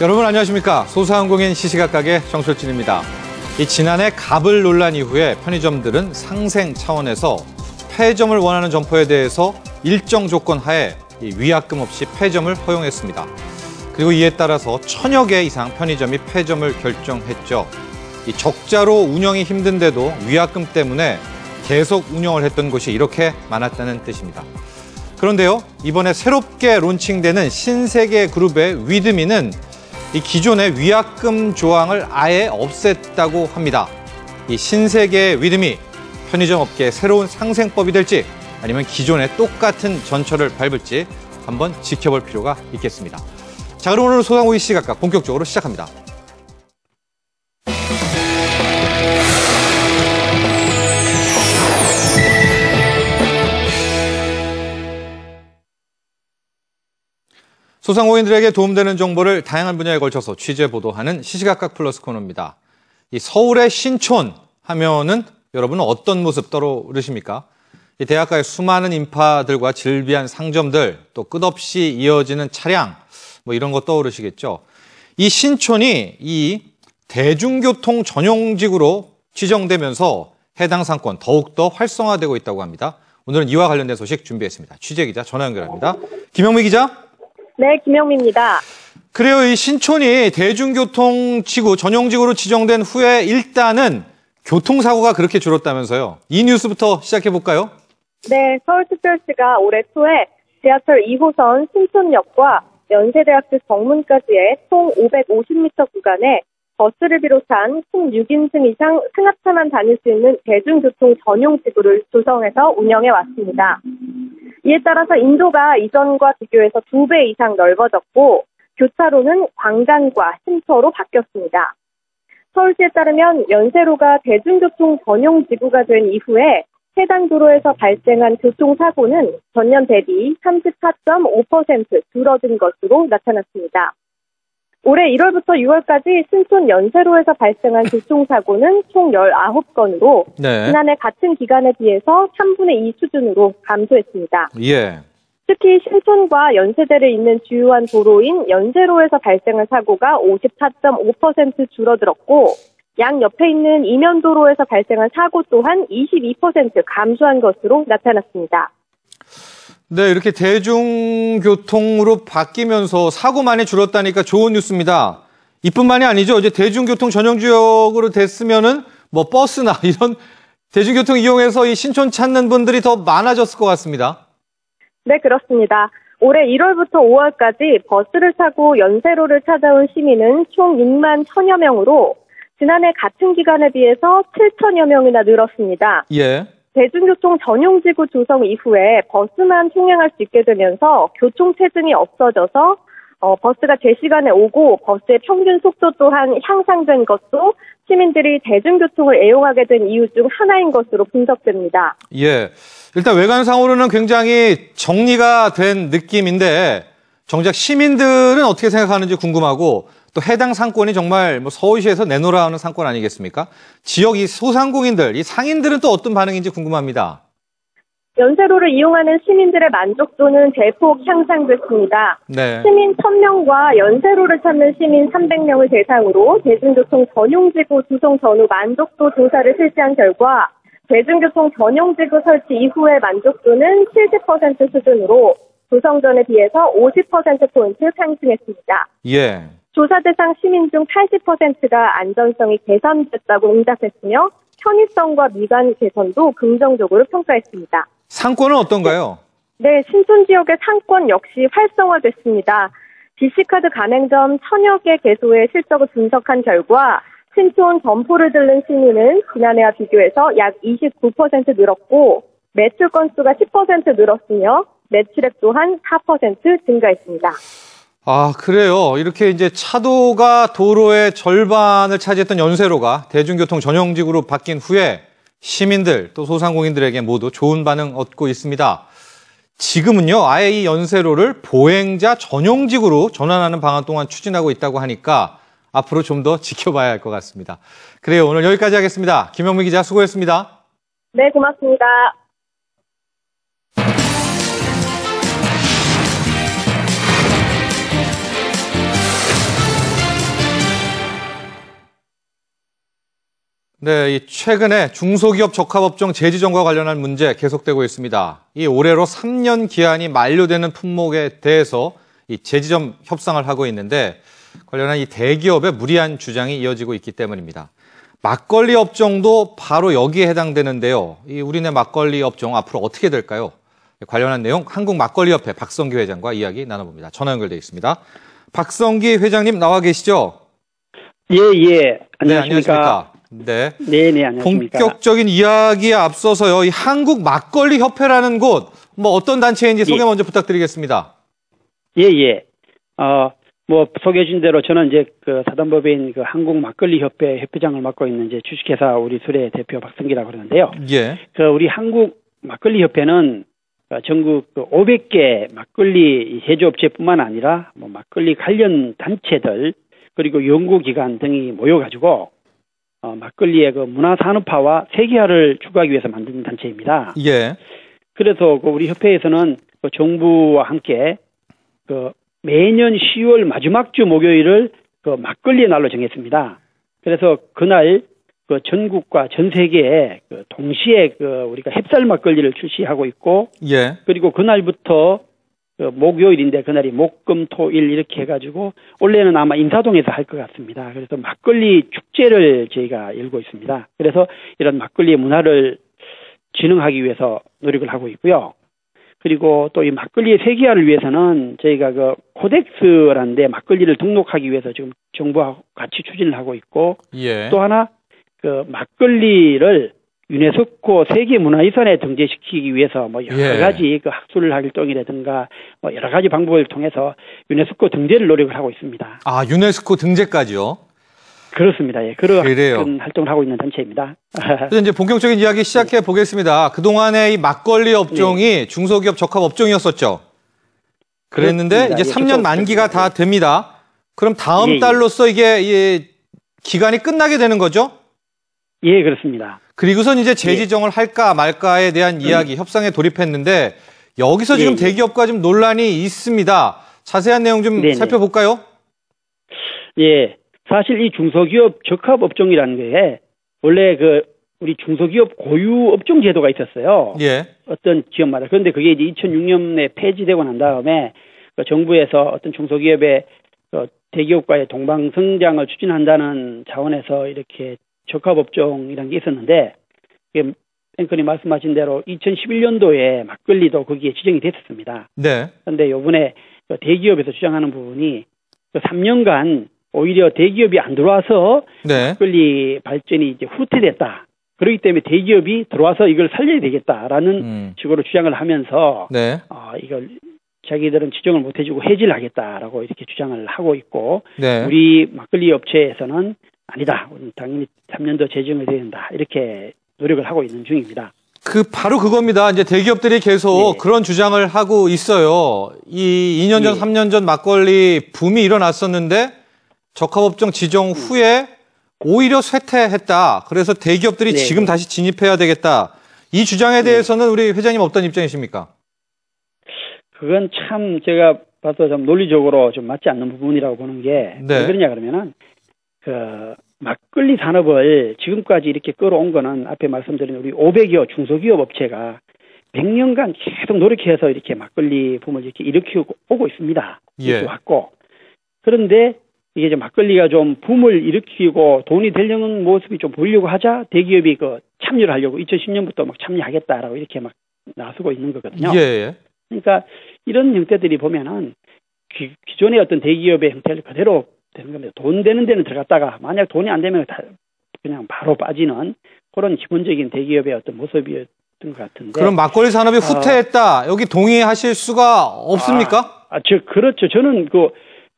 여러분 안녕하십니까 소상공인 시시각각의 정철진입니다. 이 지난해 갑을 논란 이후에 편의점들은 상생 차원에서 폐점을 원하는 점포에 대해서 일정 조건 하에 위약금 없이 폐점을 허용했습니다. 그리고 이에 따라서 천여 개 이상 편의점이 폐점을 결정했죠. 이 적자로 운영이 힘든데도 위약금 때문에 계속 운영을 했던 곳이 이렇게 많았다는 뜻입니다. 그런데요, 이번에 새롭게 론칭되는 신세계 그룹의 위드미는 이 기존의 위약금 조항을 아예 없앴다고 합니다. 이 신세계 위드미 편의점 업계의 새로운 상생법이 될지 아니면 기존의 똑같은 전철을 밟을지 한번 지켜볼 필요가 있겠습니다. 자, 그럼 오늘 소상공인 시각각 본격적으로 시작합니다. 소상공인들에게 도움되는 정보를 다양한 분야에 걸쳐서 취재 보도하는 시시각각 플러스 코너입니다. 이 서울의 신촌 하면은 여러분은 어떤 모습 떠오르십니까? 이 대학가의 수많은 인파들과 질비한 상점들, 또 끝없이 이어지는 차량, 뭐 이런 거 떠오르시겠죠. 이 신촌이 이 대중교통 전용지구로 지정되면서 해당 상권 더욱더 활성화되고 있다고 합니다. 오늘은 이와 관련된 소식 준비했습니다. 취재 기자 전화 연결합니다. 김영미 기자. 네, 김영미입니다. 그래요. 이 신촌이 대중교통지구 전용지구로 지정된 후에 일단은 교통사고가 그렇게 줄었다면서요. 이 뉴스부터 시작해 볼까요? 네, 서울특별시가 올해 초에 지하철 2호선 신촌역과 연세대학교 정문까지의 총 550m 구간에 버스를 비롯한 16인승 이상 승합차만 다닐 수 있는 대중교통 전용 지구를 조성해서 운영해 왔습니다. 이에 따라서 인도가 이전과 비교해서 두 배 이상 넓어졌고 교차로는 광장과 쉼터로 바뀌었습니다. 서울시에 따르면 연세로가 대중교통 전용 지구가 된 이후에 해당 도로에서 발생한 교통사고는 전년 대비 34.5% 줄어든 것으로 나타났습니다. 올해 1월부터 6월까지 신촌 연세로에서 발생한 교통사고는 총 19건으로 네. 지난해 같은 기간에 비해서 3분의 2 수준으로 감소했습니다. 예. 특히 신촌과 연세대를 잇는 주요한 도로인 연세로에서 발생한 사고가 54.5% 줄어들었고 양 옆에 있는 이면도로에서 발생한 사고 또한 22% 감소한 것으로 나타났습니다. 네, 이렇게 대중교통으로 바뀌면서 사고 많이 줄었다니까 좋은 뉴스입니다. 이뿐만이 아니죠. 이제 대중교통 전용 지역으로 됐으면은 뭐 버스나 이런 대중교통 이용해서 이 신촌 찾는 분들이 더 많아졌을 것 같습니다. 네, 그렇습니다. 올해 1월부터 5월까지 버스를 타고 연세로를 찾아온 시민은 총 6만 천여 명으로 지난해 같은 기간에 비해서 7천여 명이나 늘었습니다. 예. 대중교통 전용 지구 조성 이후에 버스만 통행할 수 있게 되면서 교통 체증이 없어져서 어, 버스가 제 시간에 오고 버스의 평균 속도 또한 향상된 것도 시민들이 대중교통을 애용하게 된 이유 중 하나인 것으로 분석됩니다. 예. 일단 외관상으로는 굉장히 정리가 된 느낌인데 정작 시민들은 어떻게 생각하는지 궁금하고 또 해당 상권이 정말 뭐 서울시에서 내놓으라 하는 상권 아니겠습니까? 지역 이 소상공인들, 이 상인들은 또 어떤 반응인지 궁금합니다. 연세로를 이용하는 시민들의 만족도는 대폭 향상됐습니다. 네. 시민 1000명과 연세로를 찾는 시민 300명을 대상으로 대중교통 전용지구 구성 전후 만족도 조사를 실시한 결과 대중교통 전용지구 설치 이후의 만족도는 70% 수준으로 구성 전에 비해서 50%포인트 상승했습니다. 예. 조사 대상 시민 중 80%가 안전성이 개선됐다고 응답했으며 편의성과 미관 개선도 긍정적으로 평가했습니다. 상권은 어떤가요? 네, 신촌 지역의 상권 역시 활성화됐습니다. BC카드 가맹점 천여 개 개소의 실적을 분석한 결과 신촌 점포를 들른 시민은 지난해와 비교해서 약 29% 늘었고 매출 건수가 10% 늘었으며 매출액 또한 4% 증가했습니다. 아, 그래요. 이렇게 이제 차도가 도로의 절반을 차지했던 연세로가 대중교통 전용지구로 바뀐 후에 시민들 또 소상공인들에게 모두 좋은 반응 얻고 있습니다. 지금은요, 아예 이 연세로를 보행자 전용지구로 전환하는 방안 동안 추진하고 있다고 하니까 앞으로 좀 더 지켜봐야 할 것 같습니다. 그래요. 오늘 여기까지 하겠습니다. 김영미 기자 수고했습니다. 네, 고맙습니다. 네, 이 최근에 중소기업 적합업종 재지정과 관련한 문제 계속되고 있습니다. 이 올해로 3년 기한이 만료되는 품목에 대해서 이 재지점 협상을 하고 있는데 관련한 이 대기업의 무리한 주장이 이어지고 있기 때문입니다. 막걸리 업종도 바로 여기에 해당되는데요. 이 우리네 막걸리 업종 앞으로 어떻게 될까요? 관련한 내용 한국 막걸리협회 박성기 회장과 이야기 나눠봅니다. 전화 연결돼 있습니다. 박성기 회장님 나와 계시죠? 예, 예. 네, 안녕하십니까. 네. 네, 네, 안녕하십니까. 본격적인 이야기에 앞서서요. 이 한국 막걸리 협회라는 곳, 뭐 어떤 단체인지 소개 예. 먼저 부탁드리겠습니다. 예, 예. 어, 뭐 소개해 준 대로 저는 이제 그 사단법인 그 한국 막걸리 협회 협회장을 맡고 있는 이제 주식회사 우리 수레 대표 박성기라고 그러는데요. 예. 그 우리 한국 막걸리 협회는 어, 전국 그 500개 막걸리 제조업체뿐만 아니라 뭐 막걸리 관련 단체들 그리고 연구기관 등이 모여가지고 어, 막걸리의 그 문화 산업화와 세계화를 추구하기 위해서 만든 단체입니다. 예. 그래서 그 우리 협회에서는 그 정부와 함께 그 매년 10월 마지막 주 목요일을 그 막걸리의 날로 정했습니다. 그래서 그날 그 전국과 전 세계에 그 동시에 그 우리가 햅쌀 막걸리를 출시하고 있고 예. 그리고 그날부터 그 목요일인데 그날이 목금토일 이렇게 해가지고 원래는 아마 인사동에서 할 것 같습니다. 그래서 막걸리 축제를 저희가 열고 있습니다. 그래서 이런 막걸리의 문화를 진흥하기 위해서 노력을 하고 있고요. 그리고 또 이 막걸리의 세계화를 위해서는 저희가 그 코덱스라는데 막걸리를 등록하기 위해서 지금 정부와 같이 추진을 하고 있고 예. 또 하나 그 막걸리를 유네스코 세계 문화遺産에 등재시키기 위해서 뭐 여러 예. 가지 그 학술 활동이라든가 뭐 여러 가지 방법을 통해서 유네스코 등재를 노력을 하고 있습니다. 아, 유네스코 등재까지요. 그렇습니다. 예. 그런 그래요. 활동을 하고 있는 단체입니다. 그래서 이제 본격적인 이야기 시작해 보겠습니다. 그 동안에 이 막걸리 업종이 중소기업 적합 업종이었었죠. 그랬는데 네. 그렇습니다. 이제 예, 3년 적합 만기가. 다 됩니다. 그럼 다음 예, 예. 달로서 이게 이 기간이 끝나게 되는 거죠? 예, 그렇습니다. 그리고선 예. 이제 재지정을 할까 말까에 대한 이야기 협상에 돌입했는데 여기서 지금 음. 예, 예. 대기업과 좀 논란이 있습니다. 자세한 내용 좀 네네. 살펴볼까요? 예. 사실 이 중소기업 적합 업종이라는 게 원래 그 우리 중소기업 고유 업종 제도가 있었어요. 예. 어떤 지역마다. 그런데 그게 이제 2006년에 폐지되고 난 다음에 그 정부에서 어떤 중소기업의 그 대기업과의 동방성장을 추진한다는 차원에서 이렇게 적합업종이라는 게 있었는데 앵커님 말씀하신 대로 2011년도에 막걸리도 거기에 지정이 됐었습니다. 네. 그런데 요번에 그 대기업에서 주장하는 부분이 그 3년간 오히려 대기업이 안 들어와서 네. 막걸리 발전이 이제 후퇴됐다. 그렇기 때문에 대기업이 들어와서 이걸 살려야 되겠다라는 음. 식으로 주장을 하면서 네. 어, 이걸 자기들은 지정을 못 해주고 해지를 하겠다라고 이렇게 주장을 하고 있고 네. 우리 막걸리 업체에서는 아니다. 당연히 3년 더 재정을 해야 된다. 이렇게 노력을 하고 있는 중입니다. 그 바로 그겁니다. 이제 대기업들이 계속 네. 그런 주장을 하고 있어요. 이 2년 전, 네. 3년 전 막걸리 붐이 일어났었는데 적합업종 지정 후에 오히려 쇠퇴했다. 그래서 대기업들이 네. 지금 다시 진입해야 되겠다. 이 주장에 대해서는 우리 회장님 어떤 입장이십니까? 그건 참 제가 봐도 좀 논리적으로 좀 맞지 않는 부분이라고 보는 게 네. 왜 그러냐 그러면은 그 막걸리 산업을 지금까지 이렇게 끌어온 거는 앞에 말씀드린 우리 500여 중소기업 업체가 100년간 계속 노력해서 이렇게 막걸리 붐을 이렇게 일으키고 오고 있습니다. 예. 왔고 그런데 이게 이제 막걸리가 좀 붐을 일으키고 돈이 되려는 모습이 좀 보이려고 하자 대기업이 그 참여를 하려고 2010년부터 막 참여하겠다라고 이렇게 막 나서고 있는 거거든요. 예, 예. 그러니까 이런 형태들이 보면은 기, 기존의 어떤 대기업의 형태를 그대로 되는 겁니다. 돈 되는 데는 들어갔다가 만약 돈이 안 되면 다 그냥 바로 빠지는 그런 기본적인 대기업의 어떤 모습이었던 것 같은데. 그럼 막걸리 산업이 후퇴했다. 여기 동의하실 수가 없습니까? 아, 저 그렇죠. 저는 그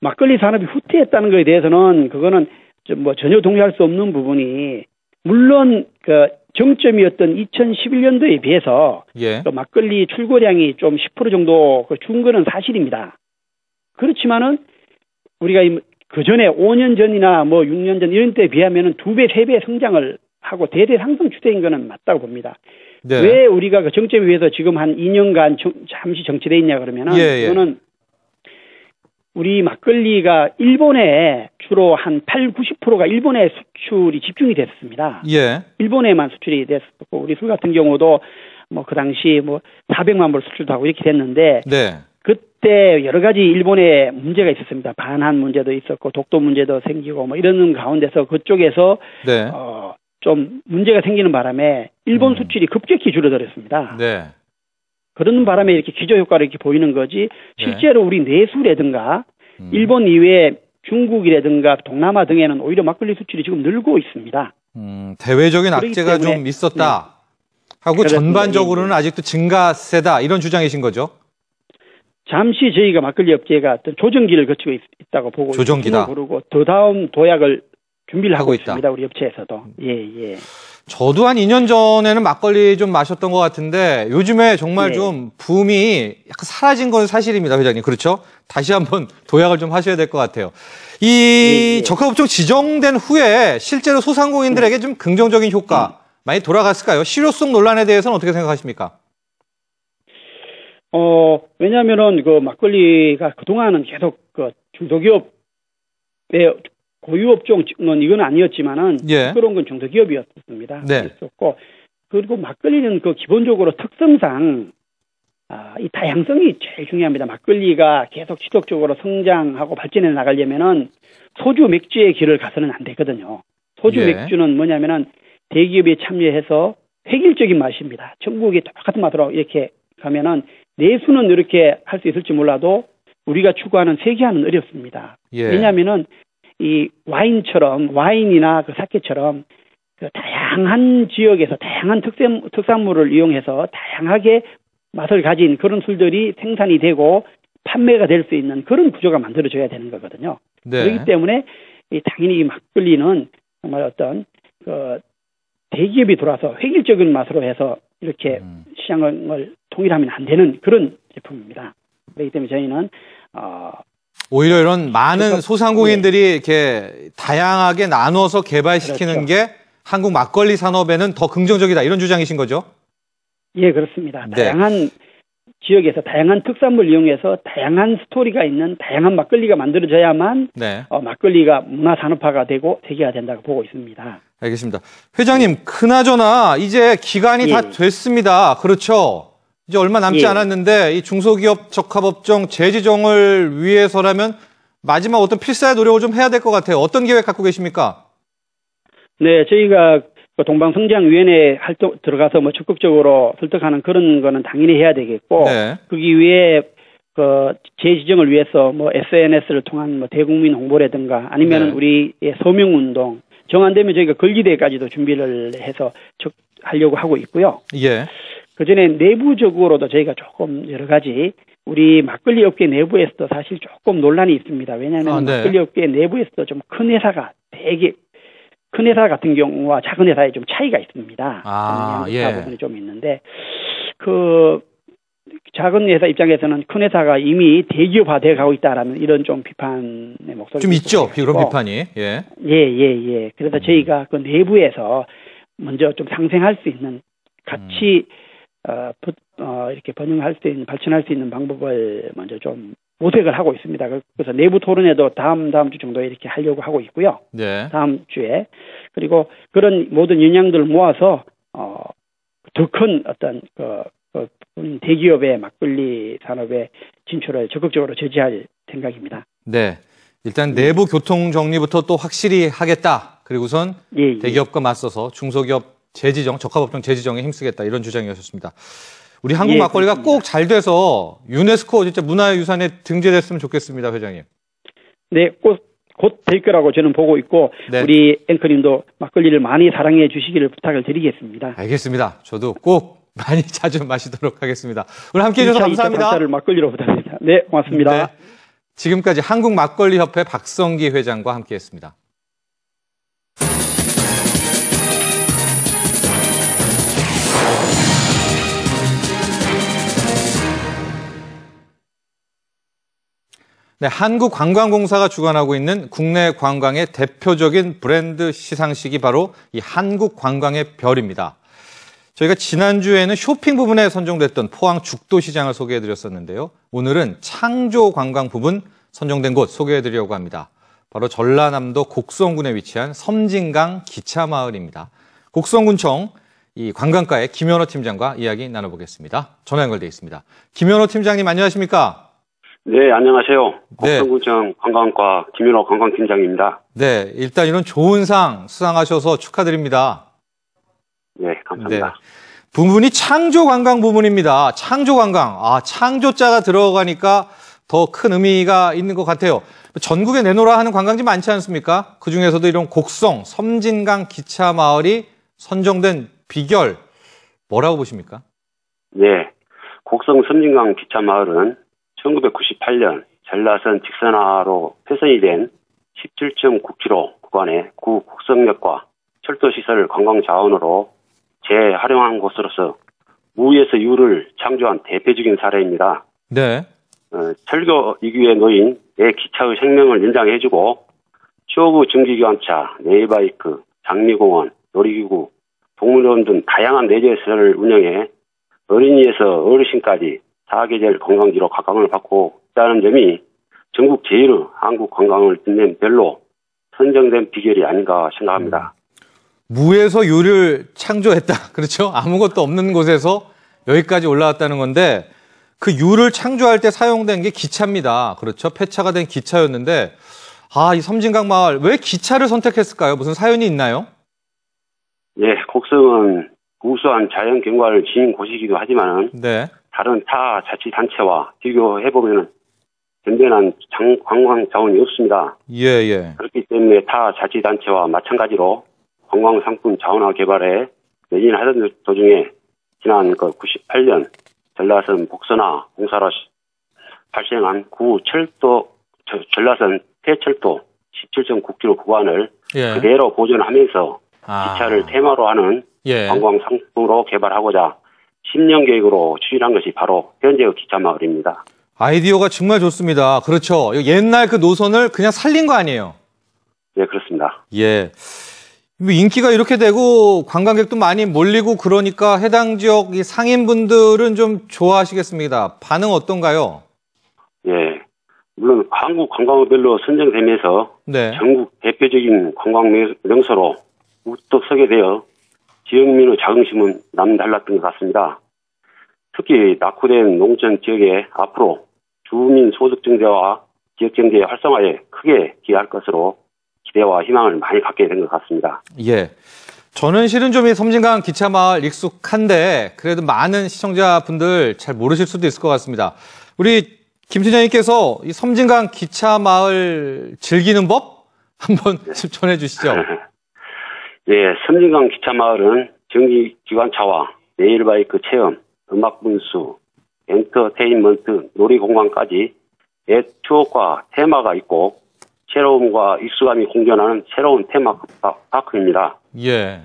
막걸리 산업이 후퇴했다는 것에 대해서는 그거는 좀뭐 전혀 동의할 수 없는 부분이 물론 그 정점이었던 2011년도에 비해서 예. 그 막걸리 출고량이 좀 10% 정도 그준 거는 사실입니다. 그렇지만은 우리가 그 전에 5년 전이나 뭐 6년 전 이런 때에 비하면은 두 배, 세 배 성장을 하고 대대 상승 추세인 거는 맞다고 봅니다. 네. 왜 우리가 그 정점에 비해서 지금 한 2년간 정- 잠시 정체돼 있냐 그러면은 예, 예. 그거는 우리 막걸리가 일본에 주로 한 8, 90%가 일본에 수출이 집중이 됐습니다. 예. 일본에만 수출이 됐었고 우리 술 같은 경우도 뭐 그 당시 뭐 400만 불 수출도 하고 이렇게 됐는데 네. 그때 여러 가지 일본에 문제가 있었습니다. 반한 문제도 있었고 독도 문제도 생기고 뭐 이런 가운데서 그쪽에서 네. 어, 좀 문제가 생기는 바람에 일본 음. 수출이 급격히 줄어들었습니다. 네. 그런 바람에 이렇게 기저 효과를 이렇게 보이는 거지 실제로 우리 내수라든가 음. 일본 이외에 중국이라든가 동남아 등에는 오히려 막걸리 수출이 지금 늘고 있습니다. 음, 대외적인 악재가 때문에- 좀 있었다. 하고 그렇습니다. 전반적으로는 예, 예. 아직도 증가세다 이런 주장이신 거죠? 잠시 저희가 막걸리 업계가 어떤 조정기를 거치고 있, 다고 보고 조정기다. 부르고 더 다음 도약을 준비를 하고, 하고. 있습니다. 우리 업체에서도. 예, 예. 저도 한 2년 전에는 막걸리 좀 마셨던 것 같은데 요즘에 정말 네. 좀 붐이 약간 사라진 건 사실입니다, 회장님. 그렇죠? 다시 한번 도약을 좀 하셔야 될 것 같아요. 이 예, 예. 적합업종 지정된 후에 실제로 소상공인들에게 좀 긍정적인 효과 많이 돌아갔을까요? 실효성 논란에 대해서는 어떻게 생각하십니까? 어, 왜냐면은 그 막걸리가 그동안은 계속 그 중소기업의 고유업종은 이건 아니었지만은 예. 그런 건 중소기업이었습니다. 네. 있었고 그리고 막걸리는 그 기본적으로 특성상 아, 이 다양성이 제일 중요합니다. 막걸리가 계속 지속적으로 성장하고 발전해 나가려면은 소주 맥주의 길을 가서는 안 되거든요. 소주 예. 맥주는 뭐냐면은 대기업에 참여해서 획일적인 맛입니다. 전국이 똑같은 맛으로 이렇게 가면은 내수는 이렇게 할 수 있을지 몰라도 우리가 추구하는 세계화는 어렵습니다. 예. 왜냐하면은 이 와인처럼 와인이나 그 사케처럼 그 다양한 지역에서 다양한 특산, 특산물을 이용해서 다양하게 맛을 가진 그런 술들이 생산이 되고 판매가 될 수 있는 그런 구조가 만들어져야 되는 거거든요. 네. 그렇기 때문에 이 당연히 이 막걸리는 정말 어떤 그 대기업이 들어와서 획일적인 맛으로 해서 이렇게 음. 시장을 통일하면 안 되는 그런 제품입니다. 그렇기 때문에 저희는 어, 오히려 이런 많은 소상공인들이 이렇게 다양하게 나눠서 개발시키는 그렇죠. 게 한국 막걸리 산업에는 더 긍정적이다 이런 주장이신 거죠? 예 그렇습니다. 네. 다양한 지역에서 다양한 특산물 이용해서 다양한 스토리가 있는 다양한 막걸리가 만들어져야만 네. 어, 막걸리가 문화 산업화가 되고 세계화 된다고 보고 있습니다. 알겠습니다. 회장님, 그나저나 이제 기간이 예. 다 됐습니다. 그렇죠? 이제 얼마 남지 예. 않았는데 이 중소기업 적합업종 재지정을 위해서라면 마지막 어떤 필사의 노력을 좀 해야 될 것 같아요. 어떤 계획 갖고 계십니까? 네, 저희가 그 동방성장위원회 활동 들어가서 뭐 적극적으로 설득하는 그런 거는 당연히 해야 되겠고 네. 거기 위해 그 재지정을 위해서 뭐 SNS를 통한 뭐 대국민 홍보라든가 아니면은 네. 우리의 서명 운동 정안 되면 저희가 걸기대까지도 준비를 해서 적, 하려고 하고 있고요. 예. 그 전에 내부적으로도 저희가 조금 여러 가지 우리 막걸리 업계 내부에서도 사실 조금 논란이 있습니다. 왜냐하면 아, 네. 막걸리 업계 내부에서도 좀 큰 회사가 되게 큰 회사 같은 경우와 작은 회사에 좀 차이가 있습니다. 아, 그런 예. 부분이 좀 있는데 그 작은 회사 입장에서는 큰 회사가 이미 대기업화 돼 가고 있다라는 이런 좀 비판의 목소리 좀 있죠. 그런 비판이. 예. 예, 예, 예. 그래서 저희가 그 내부에서 먼저 좀 상생할 수 있는 같이 어, 부- 어, 이렇게 번영할 수 있는 발전할 수 있는 방법을 먼저 좀 모색을 하고 있습니다. 그래서 내부 토론회도 다음 다음 주 정도에 이렇게 하려고 하고 있고요. 네. 다음 주에 그리고 그런 모든 영향들을 모아서 어, 더 큰 어떤 그, 그 음, 대기업의 막걸리 산업의 진출을 적극적으로 제지할 생각입니다. 네. 일단 내부 교통 정리부터 또 확실히 하겠다. 그리고선 예, 예. 대기업과 맞서서 중소기업 재지정, 적합업종 재지정에 힘쓰겠다. 이런 주장이었습니다. 우리 한국 예, 막걸리가. 꼭 잘 돼서 유네스코 진짜 문화유산에 등재됐으면 좋겠습니다, 회장님. 네, 곧, 곧될 거라고 저는 보고 있고, 네. 우리 앵커님도 막걸리를 많이 사랑해 주시기를 부탁을 드리겠습니다. 알겠습니다. 저도 꼭 많이 자주 마시도록 하겠습니다. 오늘 함께 해 주셔서 1차, 2차 감사합니다. 막걸리로 부탁드립니다. 네, 고맙습니다. 네. 지금까지 한국막걸리협회 박성기 회장과 함께했습니다. 네, 한국관광공사가 주관하고 있는 국내 관광의 대표적인 브랜드 시상식이 바로 이 한국관광의 별입니다. 저희가 지난주에는 쇼핑 부분에 선정됐던 포항 죽도시장을 소개해드렸었는데요. 오늘은 창조 관광 부분 선정된 곳 소개해드리려고 합니다. 바로 전라남도 곡성군에 위치한 섬진강 기차마을입니다. 곡성군청 이 관광과의 김현호 팀장과 이야기 나눠보겠습니다. 전화 연결돼 있습니다. 김현호 팀장님 안녕하십니까? 네, 안녕하세요. 네. 곡성구청 관광과 김윤호 관광팀장입니다. 네, 일단 이런 좋은 상 수상하셔서 축하드립니다. 네, 감사합니다. 부문이 창조 관광 부문입니다. 창조 관광. 아, 창조자가 들어가니까 더 큰 의미가 있는 것 같아요. 전국에 내놓으라 하는 관광지 많지 않습니까? 그 중에서도 이런 곡성, 섬진강 기차 마을이 선정된 비결 뭐라고 보십니까? 네, 곡성 섬진강 기차 마을은 1998년 전라선 직선화로 폐선이 된 17.9km 구간의 구 곡성역과 철도시설 관광 자원으로 재활용한 곳으로서 무에서 유를 창조한 대표적인 사례입니다. 네. 어, 철교 이규에 놓인 내 기차의 생명을 연장해주고 추억의 증기기관차, 네이바이크, 장미공원, 놀이기구, 동물원 등 다양한 내재시설을 운영해 어린이에서 어르신까지 사계절 관광지로 각광을 받고 있다는 점이 전국 제일의 한국 관광을 빛낸 별로 선정된 비결이 아닌가 생각합니다. 무에서 유를 창조했다. 그렇죠? 아무것도 없는 곳에서 여기까지 올라왔다는 건데 그 유를 창조할 때 사용된 게 기차입니다. 그렇죠? 폐차가 된 기차였는데 아, 이 섬진강 마을 왜 기차를 선택했을까요? 무슨 사연이 있나요? 예, 곡성은 우수한 자연 경관을 지닌 곳이기도 하지만 네. 다른 타 자치단체와 비교해보면 든든한 장- 관광 자원이 없습니다. 예, 예. 그렇기 때문에 타 자치단체와 마찬가지로 관광 상품 자원화 개발에 매진하던 도중에 지난 그 98년 전라선 복선화 공사로 시- 발생한 구 철도 저- 전라선 폐철도 17.9km 구간을 예. 그대로 보존하면서 아. 기차를 테마로 하는 예. 관광 상품으로 개발하고자 10년 계획으로 추진한 것이 바로 현재의 기차 마을입니다. 아이디어가 정말 좋습니다. 그렇죠. 옛날 그 노선을 그냥 살린 거 아니에요? 네, 그렇습니다. 예. 뭐 인기가 이렇게 되고 관광객도 많이 몰리고 그러니까 해당 지역 이 상인분들은 좀 좋아하시겠습니다. 반응 어떤가요? 예. 물론 한국 관광별로 선정되면서 네. 전국 대표적인 관광 명- 명소로 우뚝 서게 되어 지역민의 자긍심은 남달랐던 것 같습니다. 특히 낙후된 농촌 지역에 앞으로 주민 소득 증대와 지역 경제 활성화에 크게 기여할 것으로 기대와 희망을 많이 갖게 된 것 같습니다. 예. 저는 실은 좀 이 섬진강 기차 마을 익숙한데 그래도 많은 시청자분들 잘 모르실 수도 있을 것 같습니다. 우리 김 팀장님께서 이 섬진강 기차 마을 즐기는 법 한번 좀 전해 주시죠. 예, 섬진강 기차마을은 전기기관차와 레일바이크 체험, 음악 분수, 엔터테인먼트, 놀이공간까지 옛 추억과 테마가 있고 새로움과 익숙함이 공존하는 새로운 테마파크입니다. 예.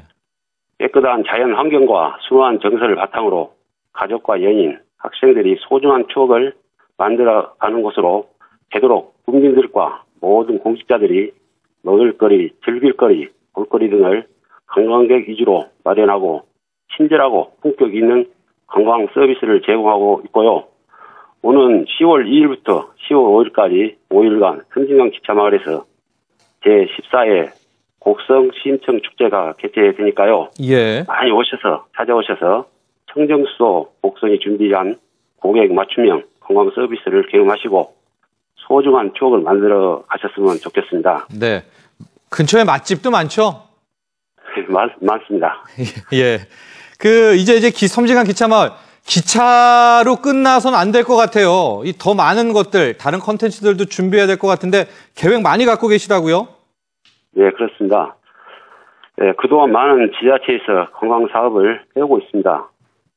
깨끗한 자연 환경과 순수한 정서를 바탕으로 가족과 연인, 학생들이 소중한 추억을 만들어가는 곳으로 되도록 국민들과 모든 공직자들이 먹을거리, 즐길거리, 볼거리 등을 관광객 위주로 마련하고 친절하고 품격 있는 관광 서비스를 제공하고 있고요. 오는 10월 2일부터 10월 5일까지 5일간 섬진강 기차마을에서 제14회 곡성 신청 축제가 개최되니까요. 예. 많이 오셔서 찾아오셔서 청정수도 곡성이 준비한 고객 맞춤형 관광 서비스를 경험하시고 소중한 추억을 만들어 가셨으면 좋겠습니다. 네. 근처에 맛집도 많죠? 많, 많습니다. 예. 그 이제 이제 기, 섬진강 기차 마을 기차로 끝나선 안 될 것 같아요. 이 더 많은 것들 다른 컨텐츠들도 준비해야 될 것 같은데 계획 많이 갖고 계시다고요? 네, 그렇습니다. 네, 그동안 많은 지자체에서 관광 사업을 해오고 있습니다.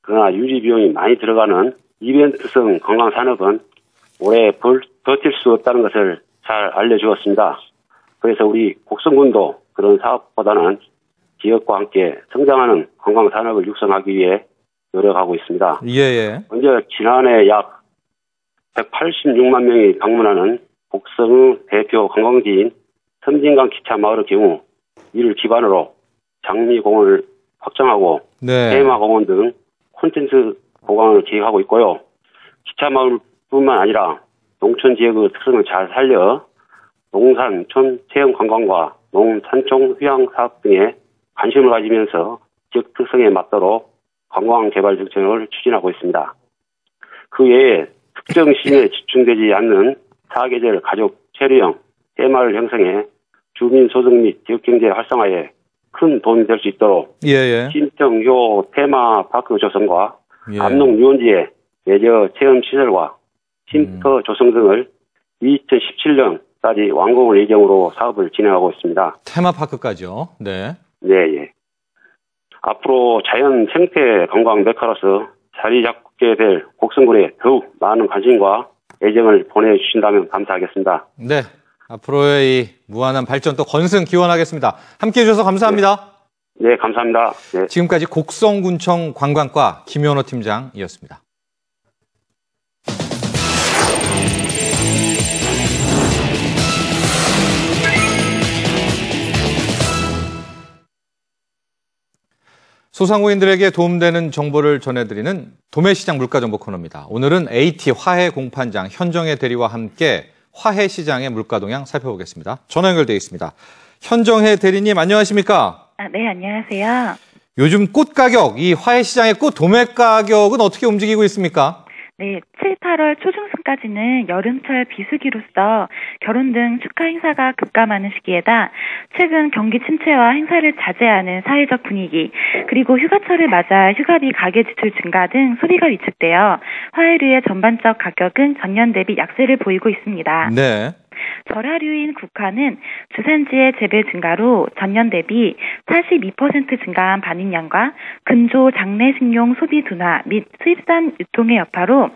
그러나 유지 비용이 많이 들어가는 이벤트성 관광 산업은 오래 벌, 버틸 수 없다는 것을 잘 알려주었습니다. 그래서 우리 곡성군도 그런 사업보다는 지역과 함께 성장하는 관광 산업을 육성하기 위해 노력하고 있습니다. 예, 예. 먼저 지난해 약 186만 명이 방문하는 곡성의 대표 관광지인 섬진강 기차 마을의 경우 이를 기반으로 장미공원을 확장하고 네. 테마공원 등 콘텐츠 보강을 계획하고 있고요. 기차 마을뿐만 아니라 농촌 지역의 특성을 잘 살려 농산 촌 체험 관광과 농산촌 휴양 사업 등에 관심을 가지면서 지역 특성에 맞도록 관광 개발 정책을 추진하고 있습니다. 그 외에 특정 시즌에 집중되지 않는 사계절 가족 체류형 해마을 형성해 주민 소득 및 지역 경제 활성화에 큰 도움이 될 수 있도록 예, 예. 신평효 테마 파크 조성과 예. 암농 유원지의 레저 체험 시설과 쉼터 조성 등을 2017년 까지 완공을 예정으로 사업을 진행하고 있습니다. 테마파크까지요. 네. 네, 예. 앞으로 자연 생태 관광 메카로서 자리 잡게 될 곡성군에 더욱 많은 관심과 애정을 보내주신다면 감사하겠습니다. 네. 앞으로의 이 무한한 발전 또 건승 기원하겠습니다. 함께 해주셔서 감사합니다. 네, 감사합니다. 네. 지금까지 곡성군청 관광과 김현호 팀장이었습니다. 소상공인들에게 도움되는 정보를 전해드리는 도매시장 물가정보 코너입니다. 오늘은 AT 화해 공판장 현정혜 대리와 함께 화해 시장의 물가 동향 살펴보겠습니다. 전화 연결되어 있습니다. 현정혜 대리님 안녕하십니까? 아, 네, 안녕하세요. 요즘 꽃 가격, 이 화해 시장의 꽃 도매 가격은 어떻게 움직이고 있습니까? 네, 7, 8월 초중순까지는 여름철 비수기로서 결혼 등 축하 행사가 급감하는 시기에다 최근 경기 침체와 행사를 자제하는 사회적 분위기, 그리고 휴가철을 맞아 휴가비 가계 지출 증가 등 소비가 위축되어 화해류의 전반적 가격은 전년 대비 약세를 보이고 있습니다. 네. 절하류인 국화는 주산지의 재배 증가로 전년 대비 42% 증가한 반입량과 근조 장내 식용 소비 둔화 및 수입산 유통의 여파로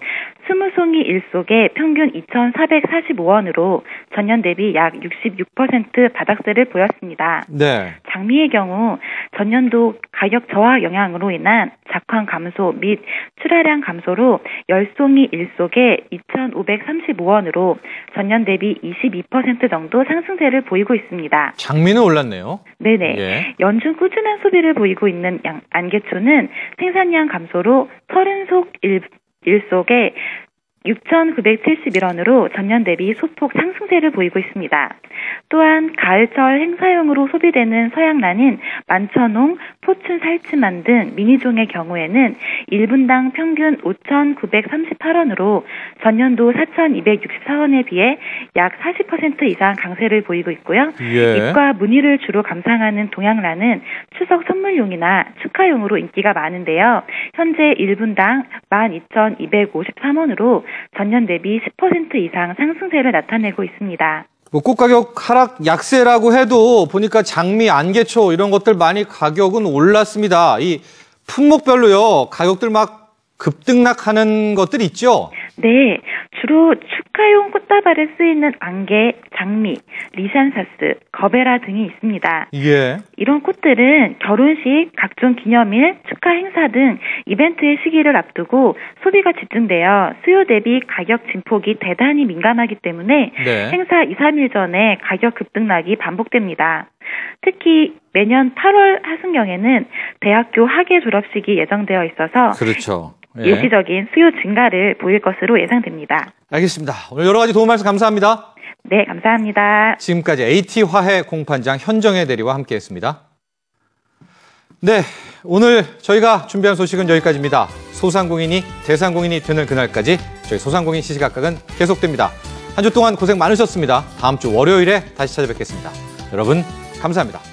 20송이 일속에 평균 2,445원으로 전년 대비 약 66% 바닥세를 보였습니다. 네. 장미의 경우 전년도 가격 저하 영향으로 인한 작황 감소 및 출하량 감소로 열송이 일속에 2,535원으로 전년 대비 22% 정도 상승세를 보이고 있습니다. 장미는 올랐네요. 네네. 예. 연중 꾸준한 소비를 보이고 있는 양- 안개초는 생산량 감소로 30속 일, 일 속에 6,971원으로 전년 대비 소폭 상승세를 보이고 있습니다. 또한 가을철 행사용으로 소비되는 서양란인 만천홍, 포춘 살치만 등 미니종의 경우에는 1분당 평균 5,938원으로 전년도 4,264원에 비해 약 40% 이상 강세를 보이고 있고요. 예. 잎과 무늬를 주로 감상하는 동양란은 추석 선물용이나 축하용으로 인기가 많은데요. 현재 1분당 12,253원으로 전년 대비 10% 이상 상승세를 나타내고 있습니다. 뭐 꽃 가격 하락 약세라고 해도 보니까 장미, 안개초 이런 것들 많이 가격은 올랐습니다. 이 품목별로요 가격들 막 급등락하는 것들 있죠. 네, 주로 축하용 꽃다발에 쓰이는 안개, 장미, 리산사스, 거베라 등이 있습니다. 예. 이런 꽃들은 결혼식, 각종 기념일, 축하 행사 등 이벤트의 시기를 앞두고 소비가 집중되어 수요 대비 가격 진폭이 대단히 민감하기 때문에 네. 행사 2, 3일 전에 가격 급등락이 반복됩니다. 특히 매년 8월 하순경에는 대학교 학예 졸업식이 예정되어 있어서 그렇죠. 예. 일시적인 수요 증가를 보일 것으로 예상됩니다. 알겠습니다. 오늘 여러 가지 도움 말씀 감사합니다. 네, 감사합니다. 지금까지 AT 화해 공판장 현정혜 대리와 함께했습니다. 네, 오늘 저희가 준비한 소식은 여기까지입니다. 소상공인이 대상공인이 되는 그날까지 저희 소상공인 시시각각은 계속됩니다. 한 주 동안 고생 많으셨습니다. 다음 주 월요일에 다시 찾아뵙겠습니다. 여러분 감사합니다.